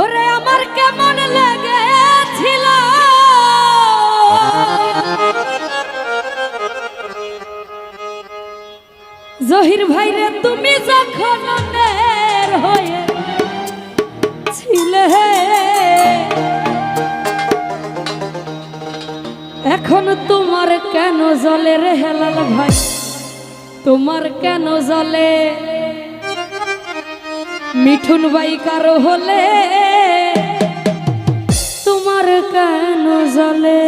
ওরে আমার জহির ভাই রে, তুমি যখন হয়ে ছিলে, এখন তোমার কেন জলের হেলাল ভাই? তোমার কেন জলে? মিঠুন বাই কারও হলে তোমার কেন জলে?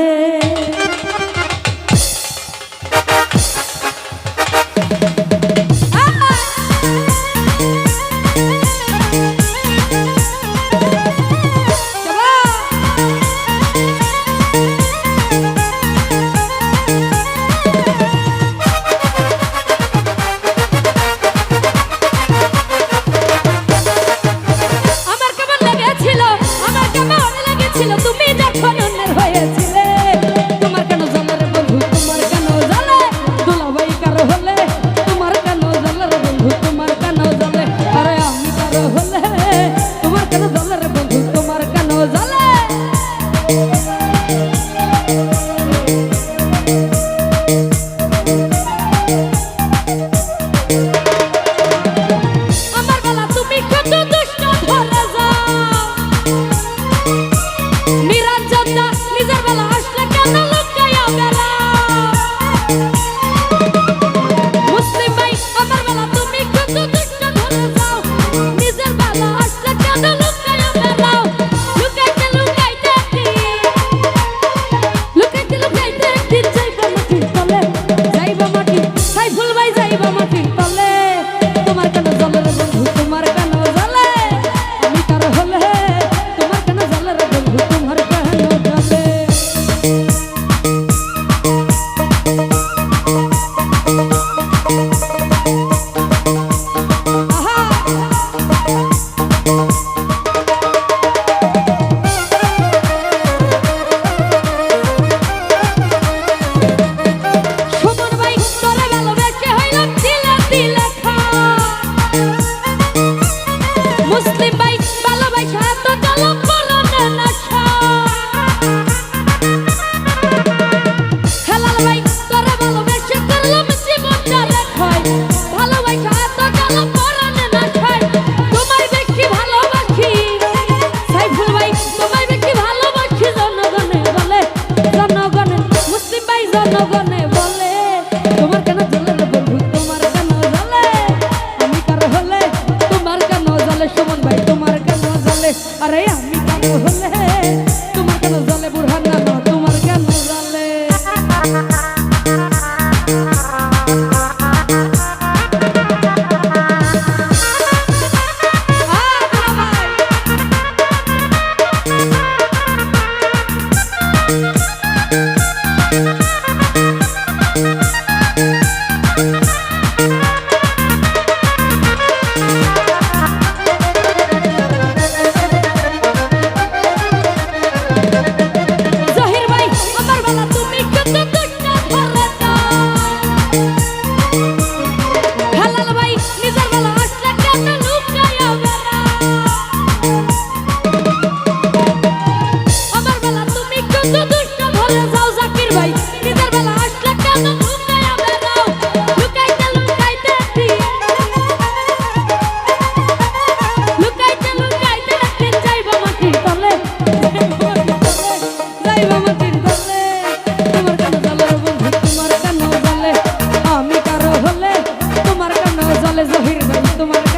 জনগণে tomar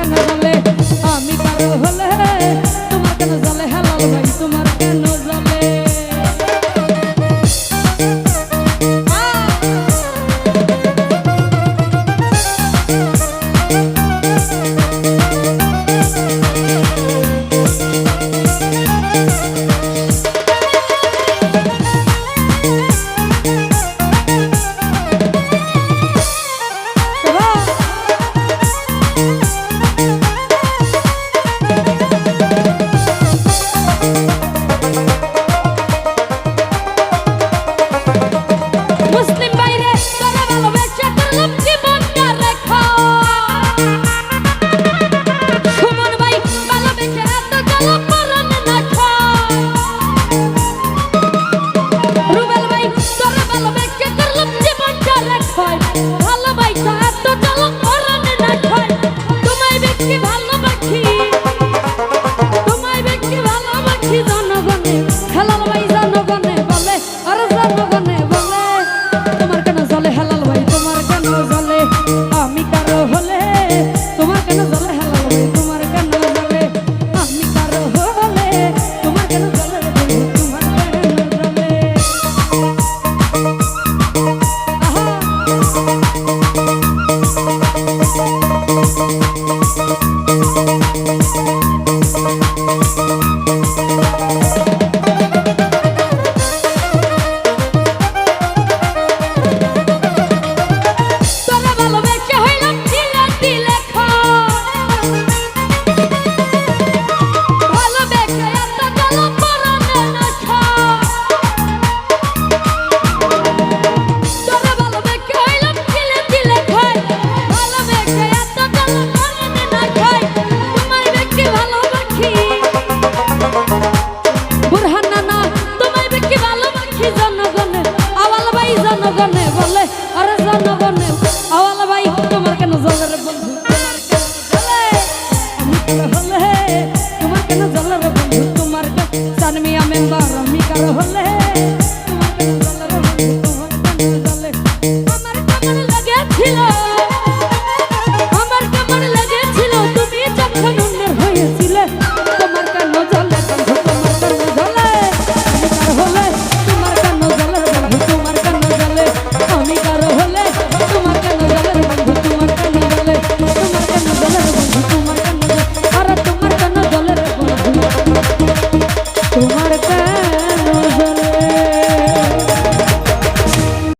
Música